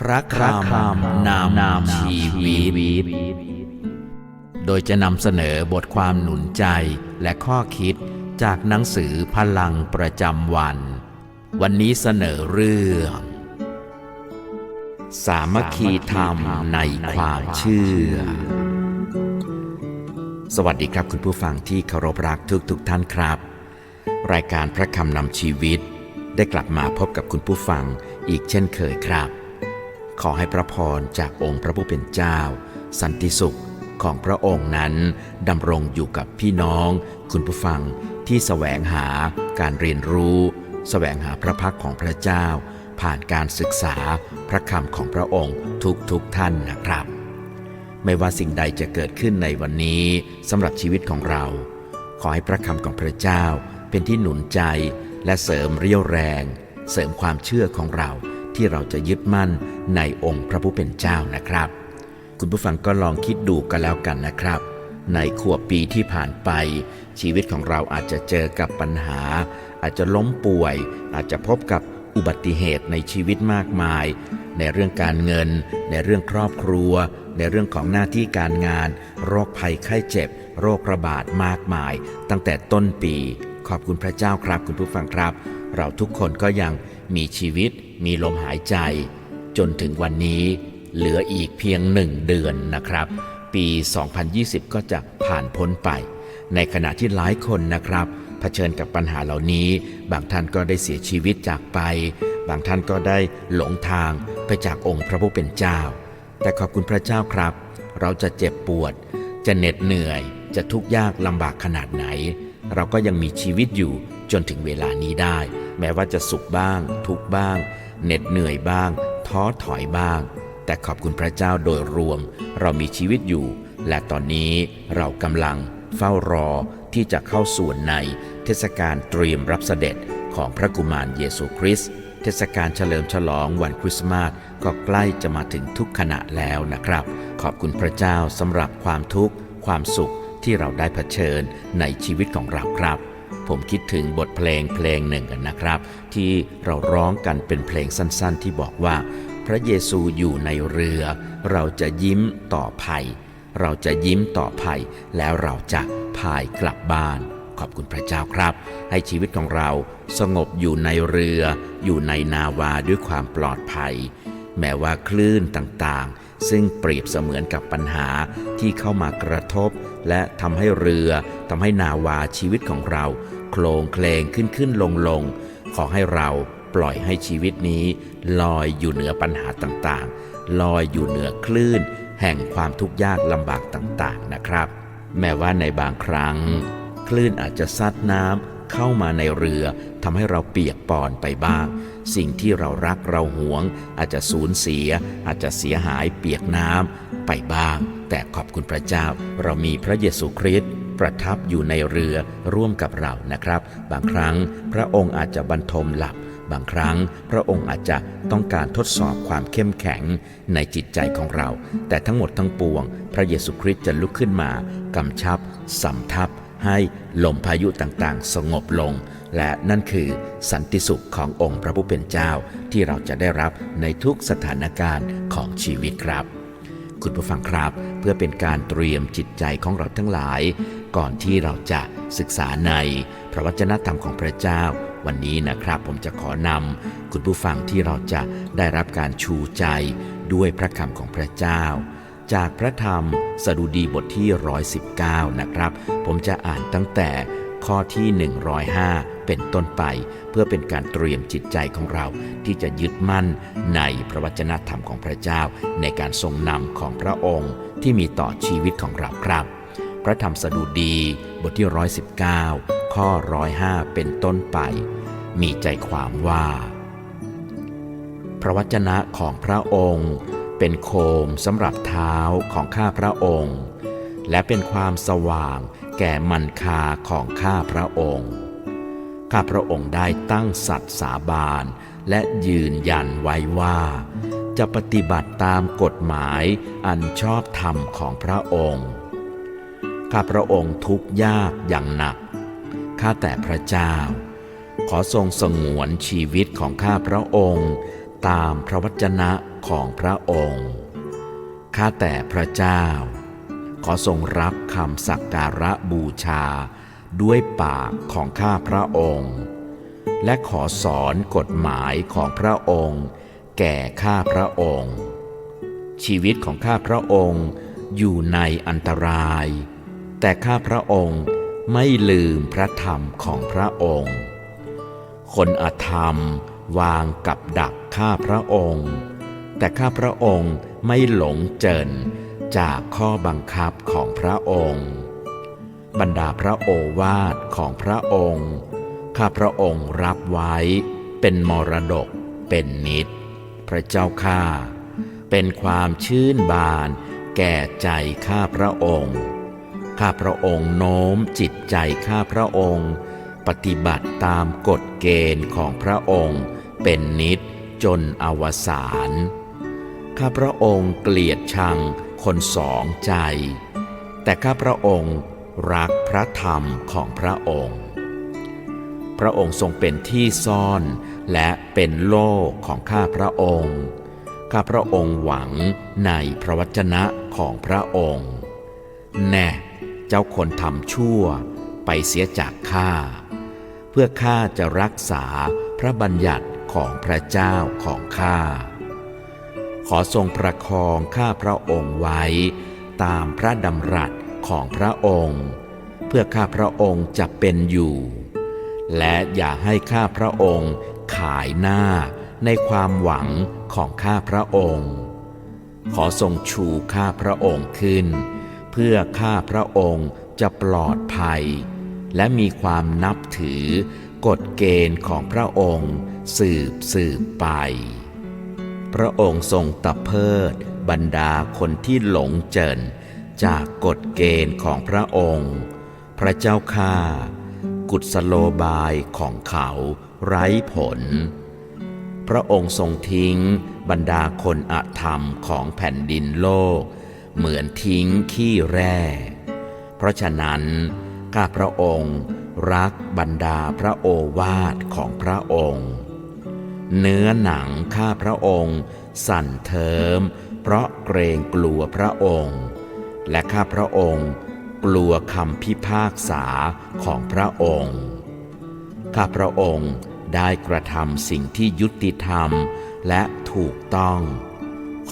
พระคำนำนำชีวิต โดยจะนำเสนอบทความหนุนใจและข้อคิดจากหนังสือพลังประจำวัน วันนี้เสนอเรื่อง สามัคคีธรรมในความเชื่อ สวัสดีครับคุณผู้ฟังที่เคารพรักทุกทุกๆท่านครับ รายการพระคำนำชีวิต ได้กลับมาพบกับคุณผู้ฟังอีกเช่นเคยครับ ขอให้พระพรจากองค์พระผู้เป็นเจ้า สันติสุขของพระองค์นั้นดำรงอยู่กับพี่น้อง คุณผู้ฟังที่แสวงหาการเรียนรู้แสวงหาพระพักของพระเจ้า ผ่านการศึกษาพระคำของพระองค์ทุกๆทท่านนะครับ ไม่ว่าสิ่งใดจะเกิดขึ้นในวันนี้สำหรับชีวิตของเรา ขอให้พระคำของพระเจ้าเป็นที่หนุนใจและเสริมเรี่ยวแรง เสริมความเชื่อของเรา ที่เราจะยึดมั่นในองค์พระผู้เป็นเจ้านะครับ คุณผู้ฟังก็ลองคิดดูกันแล้วกันนะครับ ในขวบปีที่ผ่านไป ชีวิตของเราอาจจะเจอกับปัญหา อาจจะล้มป่วย อาจจะพบกับอุบัติเหตุในชีวิตมากมาย ในเรื่องการเงิน ในเรื่องครอบครัว ในเรื่องของหน้าที่การงาน โรคภัยไข้เจ็บ โรคระบาดมากมาย ตั้งแต่ต้นปี ขอบคุณพระเจ้าครับคุณผู้ฟังครับ เราทุกคนก็ยังมีชีวิต มีลมหายใจ จนถึงวันนี้เหลืออีกเพียงหนึ่งเดือนนะครับ ปี 2020 ก็จะผ่านพ้นไป ในขณะที่หลายคนนะครับเผชิญกับปัญหาเหล่านี้ บางท่านก็ได้เสียชีวิตจากไป บางท่านก็ได้หลงทางไปจากองค์พระผู้เป็นเจ้า แต่ขอบคุณพระเจ้าครับ เราจะเจ็บปวด จะเหน็ดเหนื่อย จะทุกข์ยากลำบากขนาดไหน เราก็ยังมีชีวิตอยู่จนถึงเวลานี้ได้ แม้ว่าจะสุขบ้าง ทุกบ้าง เหน็ดเหนื่อยบ้าง ท้อถอยบ้าง แต่ขอบคุณพระเจ้าโดยรวม เรามีชีวิตอยู่ และตอนนี้เรากำลังเฝ้ารอที่จะเข้าส่วนในเทศกาลเตรียมรับเสด็จของพระกุมารเยซูคริสต์เทศกาลเฉลิมฉลองวันคริสต์มาสก็ใกล้จะมาถึงทุกขณะแล้วนะครับ ขอบคุณพระเจ้าสำหรับความทุกข์ ความสุขที่เราได้เผชิญในชีวิตของเราครับ ผมคิดถึงบทเพลงเพลงหนึ่งนนะครับ ที่เราร้องกันเป็นเพลงสั้นๆ ที่บอกว่า พระเยซูอยู่ในเรือ เราจะยิ้มต่อภัย เราจะยิ้มต่อภัย แล้วเราจะพายกลับบ้าน ขอบคุณพระเจ้าครับ ให้ชีวิตของเราสงบอยู่ในเรือ อยู่ในนาวาด้วยความปลอดภัย แม้ว่าคลื่นต่างๆซึ่งเปรียบเสมือนกับปัญหาที่เข้ามากระทบ และทำให้เรือทำให้นาวาชีวิตของเรา โคลงเคลงขึ้นขึ้นลงลงขอให้เราปล่อยให้ชีวิตนี้ ลอยอยู่เหนือปัญหาต่างๆ ลอยอยู่เหนือคลื่น แห่งความทุกข์ยากลำบากต่างๆนะครับ แม้ว่าในบางครั้ง คลื่นอาจจะซัดน้ำเข้ามาในเรือทำให้เราเปียกปอนไปบ้าง สิ่งที่เรารักเราหวง อาจจะสูญเสีย อาจจะเสียหายเปียกน้ำไปบ้าง แต่ขอบคุณพระเจ้าเรามีพระเยซูคริสต์ ประทับอยู่ในเรือร่วมกับเรานะครับ บางครั้งพระองค์อาจจะบรรทมหลับ บางครั้งพระองค์อาจจะต้องการทดสอบความเข้มแข็งในจิตใจของเรา แต่ทั้งหมดทั้งปวง พระเยซูคริสต์จะลุกขึ้นมากำชับสำทับ ให้ลมพายุต่างๆ สงบลง และนั่นคือสันติสุขขององค์พระผู้เป็นเจ้าที่เราจะได้รับในทุกสถานการณ์ของชีวิตครับคุณผู้ฟังครับ เพื่อเป็นการเตรียมจิตใจของเราทั้งหลาย ก่อนที่เราจะศึกษาในพระวจนะธรรมของพระเจ้า วันนี้นะครับผมจะขอนำคุณผู้ฟังที่เราจะได้รับการชูใจด้วยพระคำของพระเจ้า จากพระธรรมสดุดีบทที่ 119 นะครับ ผมจะอ่านตั้งแต่ข้อที่ 105 เป็นต้นไป เพื่อเป็นการเตรียมจิตใจของเราที่จะยึดมั่นในพระวจนะธรรมของพระเจ้า ในการทรงนำของพระองค์ที่มีต่อชีวิตของเราครับ พระธรรมสดุดีบทที่ 119 ข้อ 105 เป็นต้นไป มีใจความว่า พระวจนะของพระองค์ เป็นโคมสำหรับเท้าของข้าพระองค์ และเป็นความสว่างแก่มันคาของข้าพระองค์ข้าพระองค์ได้ตั้งสัตย์สาบานและยืนยันไว้ว่า จะปฏิบัติตามกฎหมายอันชอบธรรมของพระองค์ ข้าพระองค์ทุกข์ยากอย่างหนัก ข้าแต่พระเจ้า ขอทรงสงวนชีวิตของข้าพระองค์ ตามพระวจนะของพระองค์ ข้าแต่พระเจ้า ขอทรงรับคำสักการะบูชาด้วยปากของข้าพระองค์ และขอสอนกฎหมายของพระองค์ แก่ข้าพระองค์ ชีวิตของข้าพระองค์อยู่ในอันตราย แต่ข้าพระองค์ไม่ลืมพระธรรมของพระองค์ คนอธรรมวางกับดักข้าพระองค์ แต่ข้าพระองค์ไม่หลงเจินจากข้อบังคับของพระองค์ บรรดาพระโอวาทของพระองค์ ข้าพระองค์รับไว้เป็นมรดกเป็นนิด พระเจ้าข้าเป็นความชื่นบานแก่ใจข้าพระองค์ ข้าพระองค์โน้มจิตใจข้าพระองค์ ปฏิบัติตามกฎเกณฑ์ของพระองค์ เป็นนิดจนอวสานข้าพระองค์เกลียดชังคนสองใจ แต่ข้าพระองค์รักพระธรรมของพระองค์ พระองค์ทรงเป็นที่ซ่อนและเป็นโล่ของข้าพระองค์ ข้าพระองค์หวังในพระวจนะของพระองค์ แน่ เจ้าคนทำชั่วไปเสียจากข้า เพื่อข้าจะรักษาพระบัญญัติของพระเจ้าของข้า ขอทรงประคองข้าพระองค์ไว้ตามพระดำรัสของพระองค์ เพื่อข้าพระองค์จะเป็นอยู่ และอย่าให้ข้าพระองค์ขายหน้าในความหวังของข้าพระองค์ ขอทรงชูข้าพระองค์ขึ้น เพื่อข้าพระองค์จะปลอดภัย และมีความนับถือกฎเกณฑ์ของพระองค์สืบสืบไป พระองค์ทรงตะเพิดบรรดาคนที่หลงเจินจากกฎเกณฑ์ของพระองค์ พระเจ้าข้ากุศโลบายของเขาไร้ผล พระองค์ทรงทิ้งบรรดาคนอธรรมของแผ่นดินโลก เหมือนทิ้งขี้แร่ เพราะฉะนั้นข้าพระองค์รักบรรดาพระโอวาทของพระองค์ เนื้อหนังข้าพระองค์ สั่นเทิม เพราะเกรงกลัวพระองค์ และข้าพระองค์ กลัวคำพิพากษาของพระองค์ ข้าพระองค์ได้กระทำสิ่งที่ยุติธรรมและถูกต้อง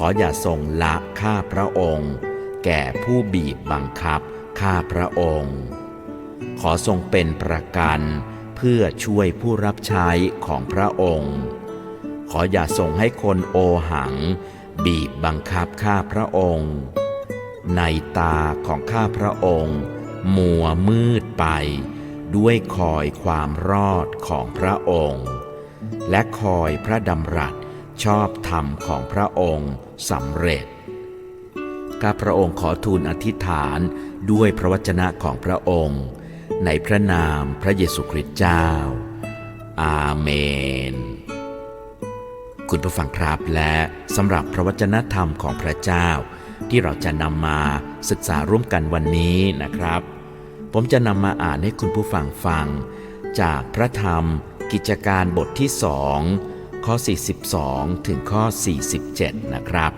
ขออย่าทรงละข้าพระองค์ แก่ผู้บีบบังคับข้าพระองค์ ขอทรงเป็นประกันเพื่อช่วยผู้รับใช้ของพระองค์ ขออย่าทรงให้คนโอหัง บีบบังคับข้าพระองค์ ในตาของข้าพระองค์ มัวมืดไป ด้วยคอยความรอดของพระองค์ และคอยพระดำรัส ชอบธรรมของพระองค์สำเร็จข้าพระองค์ขอทูลอธิษฐานด้วยพระวจนะของพระองค์ ในพระนามพระเยซูคริสต์เจ้า อาเมน คุณผู้ฟังครับและสำหรับพระวจนะธรรมของพระเจ้า ที่เราจะนำมาศึกษาร่วมกันวันนี้นะครับ ผมจะนำมาอ่านให้คุณผู้ฟังฟัง จากพระธรรมกิจการบทที่สอง ข้อ 42 ถึงข้อ 47 นะครับ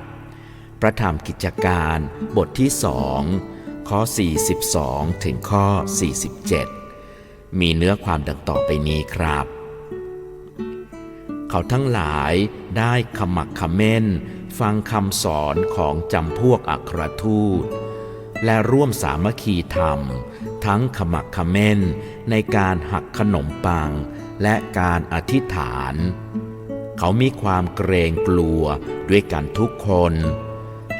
พระธรรมกิจการบทที่สองข้อ 42 ถึงข้อ 47 มีเนื้อความดังต่อไปนี้ครับ เขาทั้งหลายได้ขมักเขม้น ฟังคำสอนของจำพวกอัครทูต และร่วมสามัคคีธรรม ทั้งขมักเขม้นในการหักขนมปังและการอธิษฐาน เขามีความเกรงกลัวด้วยกันทุกคน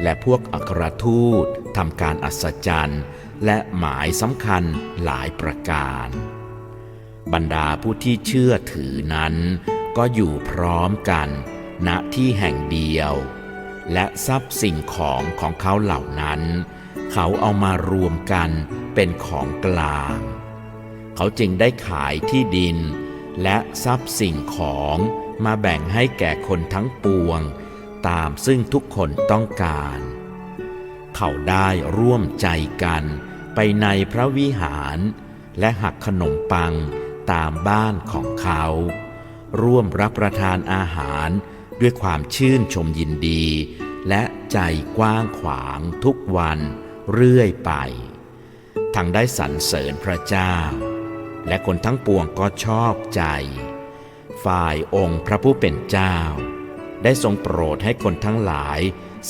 และพวกอัครทูตทำการอัศจรรย์ และหมายสำคัญหลายประการ บรรดาผู้ที่เชื่อถือนั้น ก็อยู่พร้อมกันณที่แห่งเดียว และทรัพย์สิ่งของของเขาเหล่านั้น เขาเอามารวมกันเป็นของกลาง เขาจึงได้ขายที่ดิน และทรัพย์สิ่งของ มาแบ่งให้แก่คนทั้งปวง ตามซึ่งทุกคนต้องการ เขาได้ร่วมใจกันไปในพระวิหาร และหักขนมปังตามบ้านของเขา ร่วมรับประทานอาหารด้วยความชื่นชมยินดี และใจกว้างขวางทุกวันเรื่อยไปทั้งได้สรรเสริญพระเจ้า และคนทั้งปวงก็ชอบใจ ฝ่ายองค์พระผู้เป็นเจ้า ได้ทรงโปรดให้คนทั้งหลาย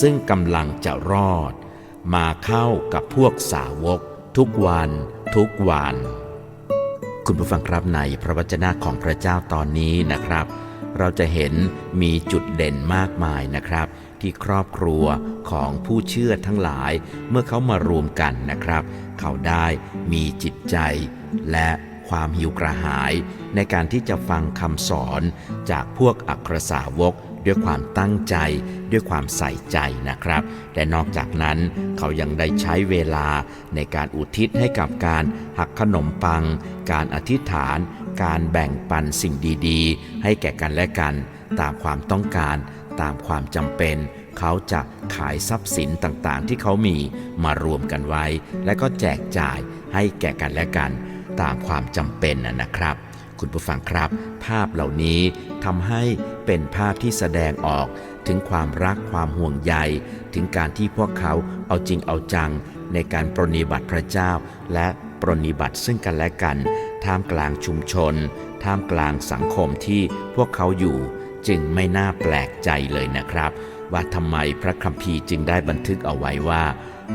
ซึ่งกำลังจะรอด มาเข้ากับพวกสาวก ทุกวันทุกวัน คุณผู้ฟังครับในพระวจนะของพระเจ้าตอนนี้นะครับ เราจะเห็นมีจุดเด่นมากมายนะครับ ที่ครอบครัวของผู้เชื่อทั้งหลายเมื่อเขามารวมกันนะครับ เขาได้มีจิตใจและ ความหิวกระหาย ในการที่จะฟังคำสอนจากพวกอัครสาวกด้วยความตั้งใจด้วยความใส่ใจนะครับ และนอกจากนั้นเขายังได้ใช้เวลาในการอุทิศให้กับการหักขนมปัง การอธิษฐาน การแบ่งปันสิ่งดีๆ ให้แก่กันและกัน ตามความต้องการ ตามความจำเป็น เขาจะขายทรัพย์สินต่างๆ ที่เขามีมารวมกันไว้ และก็แจกจ่ายให้แก่กันและกัน ตามความจำเป็นนะครับ คุณผู้ฟังครับ ภาพเหล่านี้ทำให้เป็นภาพที่แสดงออกถึงความรักความห่วงใย ถึงการที่พวกเขาเอาจริงเอาจัง ในการปรนิบัติพระเจ้า และปรนนิบัติซึ่งกันและกัน ท่ามกลางชุมชน ท่ามกลางสังคมที่พวกเขาอยู่ จึงไม่น่าแปลกใจเลยนะครับ ว่าทำไมพระคัมภีร์จึงได้บันทึกเอาไว้ว่า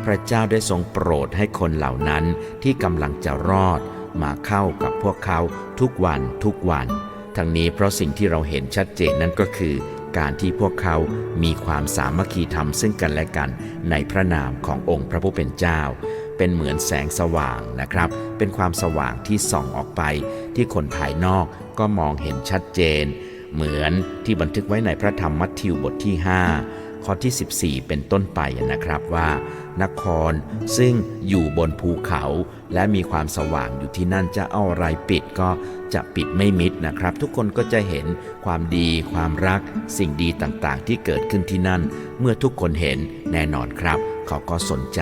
พระเจ้าได้ทรงโปรดให้คนเหล่านั้นที่กำลังจะรอด มาเข้ากับพวกเขาทุกวันทุกวัน ทั้งนี้เพราะสิ่งที่เราเห็นชัดเจนนั่นก็คือ การที่พวกเขามีความสามัคคีธรรมซึ่งกันและกันในพระนามขององค์พระผู้เป็นเจ้า เป็นเหมือนแสงสว่างนะครับ เป็นความสว่างที่ส่องออกไป ที่คนภายนอกก็มองเห็นชัดเจน เหมือนที่บันทึกไว้ในพระธรรมมัทธิวบทที่ 5 ข้อที่ 14 เป็นต้นไปนะครับว่า นครซึ่งอยู่บนภูเขาและมีความสว่างอยู่ที่นั่นจะเอาอะไรปิดก็จะปิดไม่มิดนะครับ ทุกคนก็จะเห็นความดีความรัก สิ่งดีต่างๆ ที่เกิดขึ้นที่นั่น เมื่อทุกคนเห็นแน่นอนครับ เขาก็สนใจ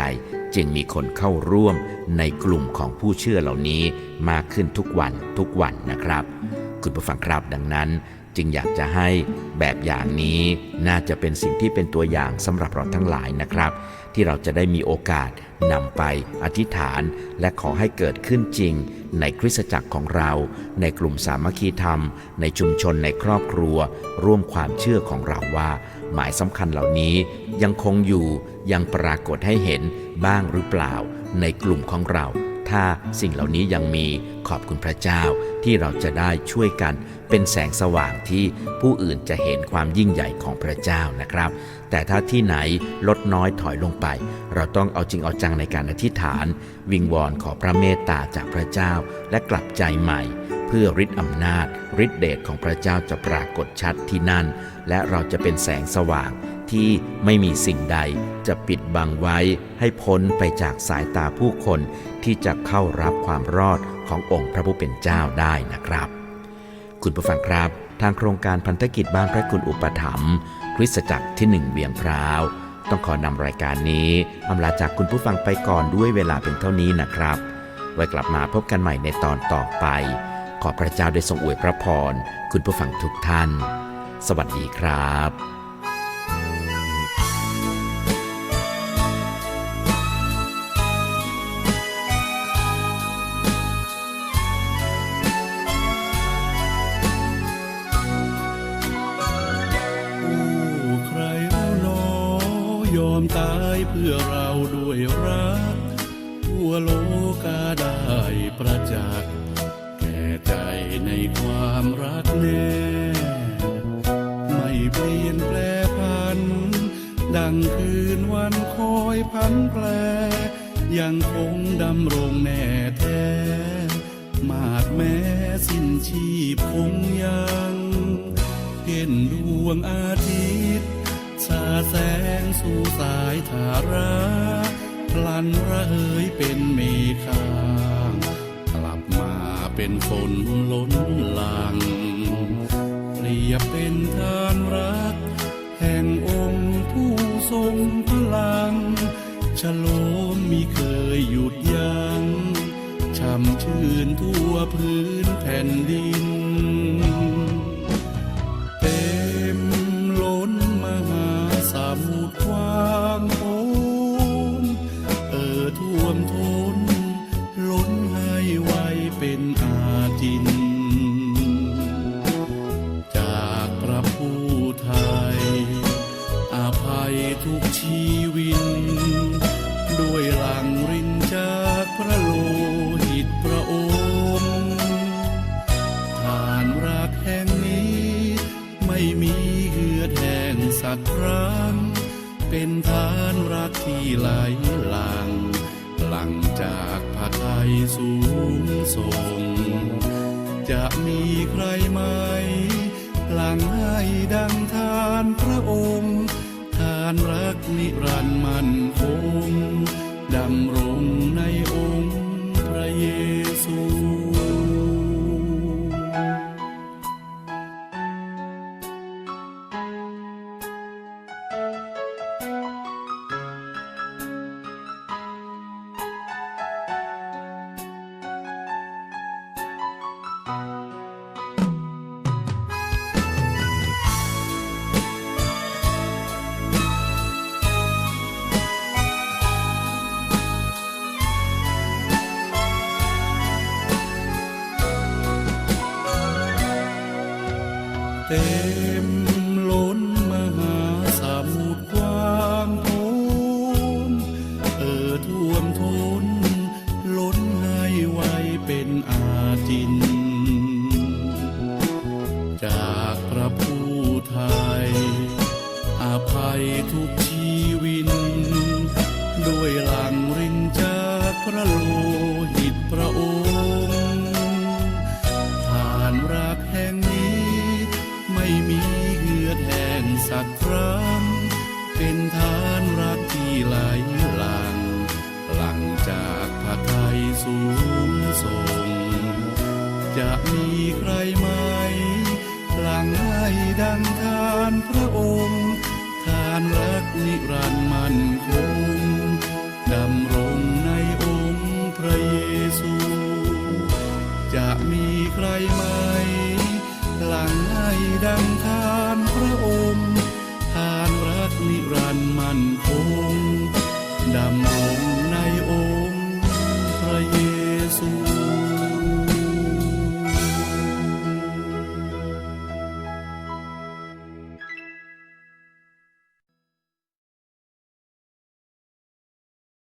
จึงมีคนเข้าร่วมในกลุ่มของผู้เชื่อเหล่านี้มากขึ้นทุกวันทุกวันนะครับ คุณผู้ฟังครับดังนั้น จึงอยากจะให้แบบอย่างนี้น่าจะเป็นสิ่งที่เป็นตัวอย่างสำหรับเราทั้งหลายนะครับ ที่เราจะได้มีโอกาสนำไปอธิษฐาน และขอให้เกิดขึ้นจริง ในคริสตจักรของเรา ในกลุ่มสามัคคีธรรม ในชุมชนในครอบครัว ร่วมความเชื่อของเราว่า หมายสำคัญเหล่านี้ยังคงอยู่ยังปรากฏให้เห็นบ้างหรือเปล่า ในกลุ่มของเรา ถ้าสิ่งเหล่านี้ยังมีขอบคุณพระเจ้าที่เราจะได้ช่วยกันเป็นแสงสว่างที่ผู้อื่นจะเห็นความยิ่งใหญ่ของพระเจ้านะครับ แต่ถ้าที่ไหนลดน้อยถอยลงไป เราต้องเอาจริงเอาจังในการอธิษฐาน วิงวอนขอพระเมตตาจากพระเจ้าและกลับใจใหม่ เพื่อฤทธิ์อำนาจฤทธิเดชของพระเจ้าจะปรากฏชัดที่นั่น และเราจะเป็นแสงสว่าง ที่ไม่มีสิ่งใดจะปิดบังไว้ให้พ้นไปจากสายตาผู้คนที่จะเข้ารับความรอดขององค์พระผู้เป็นเจ้าได้นะครับ คุณผู้ฟังครับ ทางโครงการพันธกิจบ้านพระคุณอุปถัมภ์คริสตจักรที่หนึ่งเวียงพร้าว ต้องขอนำรายการนี้อำลาจากคุณผู้ฟังไปก่อนด้วยเวลาเป็นเท่านี้นะครับ ไว้กลับมาพบกันใหม่ในตอนต่อไป ขอพระเจ้าได้ทรงอวยพระพรคุณผู้ฟังทุกท่าน สวัสดีครับ เพื่อเราด้วยรักทั่วโลกาได้ประจักษ์แก่ใจในความรักแน่ ไม่เปลี่ยนแปลพัน ดังคืนวันคอยพันแปรยังคงดำรงแน่แท้ มาดแม้สิ้นชีพคงยังเห็นดวงอาทิตย์สาแส สู่สายธาราพลันระเหยเป็นเมฆางกลับมาเป็นฝนล้นหลังเปรียบเป็นทานรัก แห่งองค์ผู้ทรงพลังฉโลมมิเคยหยุดยัง้งช่ำชื่นทั่วพื้นแผ่นดิน เป็นทานรักที่ไหลหลัง หลังจากพระไทยสูงส่ง จะมีใครไหม หลังให้ดังทานพระองค์ ทานรักนิรันดร์มันคง ทุกชีวิน ด้วยหลังรินจากพระโลหิตพระองค์ทานรักแห่งนี้ ไม่มีเหือดแห้งสักครั้ง เป็นทานรักที่ไหลหลัง หลังจากพระไทยสูงส่ง จะมีใครไหมหลังให้ดังทานพระองค์